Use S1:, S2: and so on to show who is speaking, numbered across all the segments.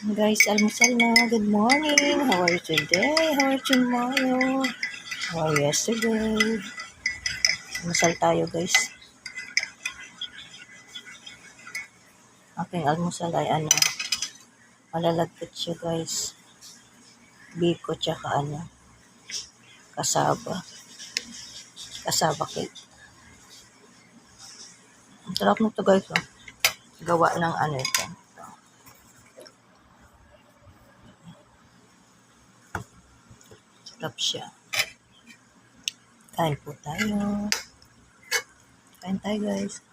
S1: Guys, almusal na. Good morning. How are you today? How are you tomorrow? How are you yesterday? Almusal tayo, guys. Aking almusal ay ano, malalagkit siya, guys. Biko tsaka ano, kasaba. Kasaba cake. Ang sarap nito, guys. Oh. Gawa ng ano ito. Sarap siya. Kain po tayo. Kain tayo, guys.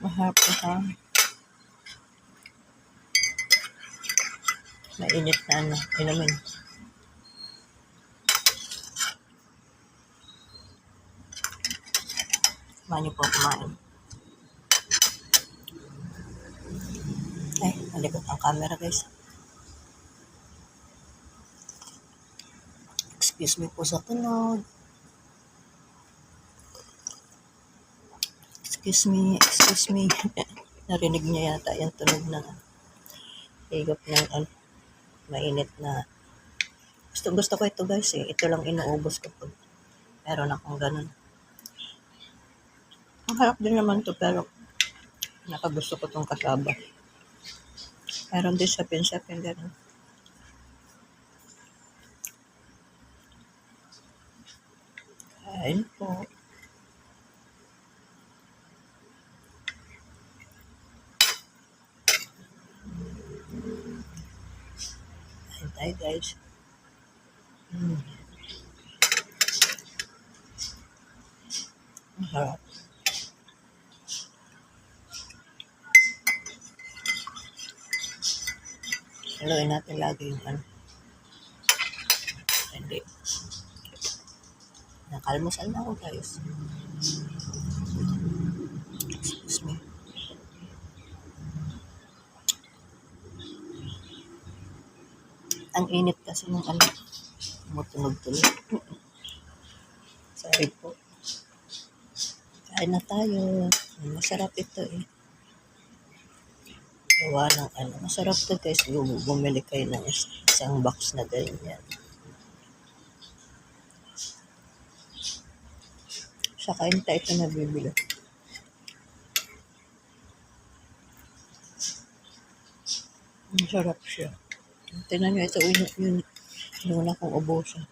S1: Maharap po ha. Mainit na ano, inumin. Samahan niyo po kumain. Ay, malikot ang camera, guys. Excuse me po sa tunog. Excuse me, excuse me. Narinig niya yata yung tunog na higop ng ano, mainit na. Gusto, gusto ko ito guys eh. Ito lang inuubos ko pag meron akong ganun. Ang harap din naman to pero nakagusto ko tong kasaba. Meron din sa pinsapin ganun. Kain po. Kain tayo guys. Mm. Ang harap. Haluin natin lagi yung ano. Nakalmusal na ako guys. Excuse me. Ang init kasi ng ano. Tumutunog tuloy. Sorry po. Kain na tayo. Masarap ito eh. Gawa ng ano. Masarap to guys. Bum- Bumili kayo ng is- isang box na ganyan. Sa kain tayo ito nabibili. Masarap siya. Tingnan nyo, ito yun, yun, yun na kong ubusan.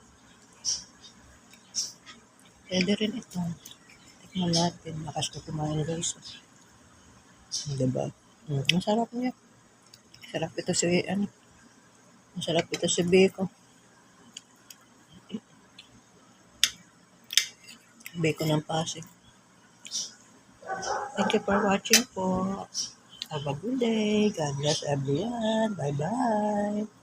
S1: Pwede rin ito. Tikman natin. Lakas ko kumain guys. Diba? Mm, masarap niya. Masarap ito si, ano, masarap ito si Beko. Beko ng Pasig. Thank you for watching po. Have a good day. God bless everyone. Bye-bye.